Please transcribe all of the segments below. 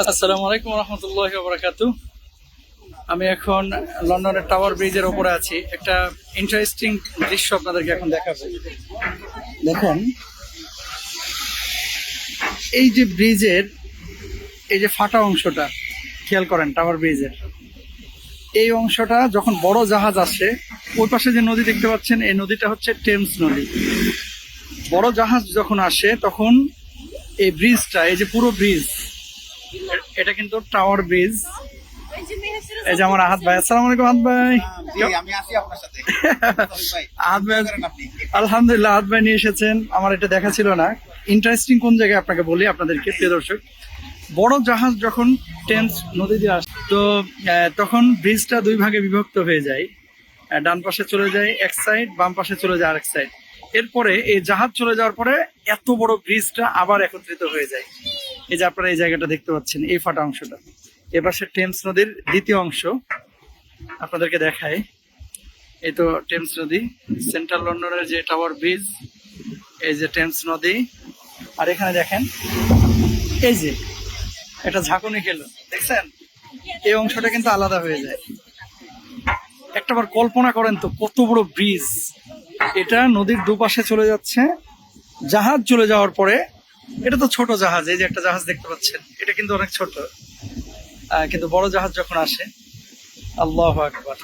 আসসালামু আলাইকুম রহমতুল্লাহ বরাকাত আমি এখন লন্ডনের টাওয়ার ব্রিজের ওপরে আছি। একটা ইন্টারেস্টিং দৃশ্য আপনাদেরকে এখন দেখাবো। দেখুন, এই যে ব্রিজের, এই যে ফাটা অংশটা, খেয়াল করেন টাওয়ার ব্রিজের। এই অংশটা যখন বড় জাহাজ আসে, ওই পাশে যে নদী দেখতে পাচ্ছেন, এই নদীটা হচ্ছে টেমস নদী। বড় জাহাজ যখন আসে, তখন এই ব্রিজটা, এই যে পুরো ব্রিজ এটা কিন্তু টাওয়ার ব্রিজ এই যে আমার আহাত ভাই আসসালামু আলাইকুম আহাত ভাই। আমি আছি আপনার সাথে। আহাত ভাই? আলহামদুলিল্লাহ আহাত ভাই নিয়ে এসেছেন। আমার এটা দেখা ছিল না। ইন্টারেস্টিং কোন জায়গায় আপনাকে বলি আপনাদেরকে প্রিয় দর্শক? বড় জাহাজ যখন টেন্স নদী দিয়ে আসে তো তখন ব্রিজটা দুই ভাগে বিভক্ত হয়ে যায়। ডান পাশে চলে যায় এক সাইড বাম পাশে চলে যায় আরেক সাইড এরপরে এই জাহাজ চলে যাওয়ার পরে এত বড় ব্রিজটা আবার একত্রিত হয়ে যায়। এই যে আপনারা এই জায়গাটা দেখতে পাচ্ছেন, এই ফাটা অংশটা। এপাশে টেমস নদীর দ্বিতীয় অংশ আপনাদেরকে দেখায়। এই তো টেমস নদী, সেন্ট্রাল লন্ডনের যে টাওয়ার ব্রিজ, এই যে টেমস নদী। আর এখানে দেখেন, এই যে এটা ঝাঁকুনি খেলো, দেখছেন? এই অংশটা কিন্তু আলাদা হয়ে যায়। একটাবার কল্পনা করেন তো, কত বড় ব্রিজ। এটা নদীর দুপাশে চলে যাচ্ছে, জাহাজ চলে যাওয়ার পরে এটা তো ছোট জাহাজ এই যে একটা জাহাজ দেখতে পাচ্ছেন এটা কিন্তু অনেক ছোট। কিন্তু বড় জাহাজ যখন আসে আল্লাহ আকবার।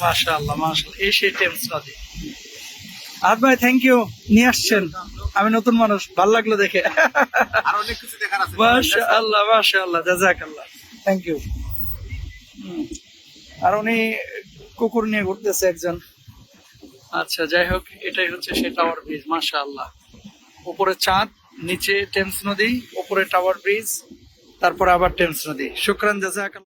মাশা আল্লাহ এই সেই টেমস নদী। আহাদ ভাই থ্যাংক ইউ নিয়ে আসছেন। আমি নতুন মানুষ ভালো লাগল দেখে। আর মাশা আল্লাহ মাশা আল্লাহ জাজাক আল্লাহ থ্যাংক ইউ আর উনি কুকুর নিয়ে ঘুরতেছে একজন। আচ্ছা যাই হোক এটাই হচ্ছে সেই টাওয়ার ব্রিজ মাশা আল্লাহ উপরে চাঁদ নিচে টেমস নদী উপরে টাওয়ার ব্রিজ তারপরে আবার টেমস নদী। শুক্রান জাজাক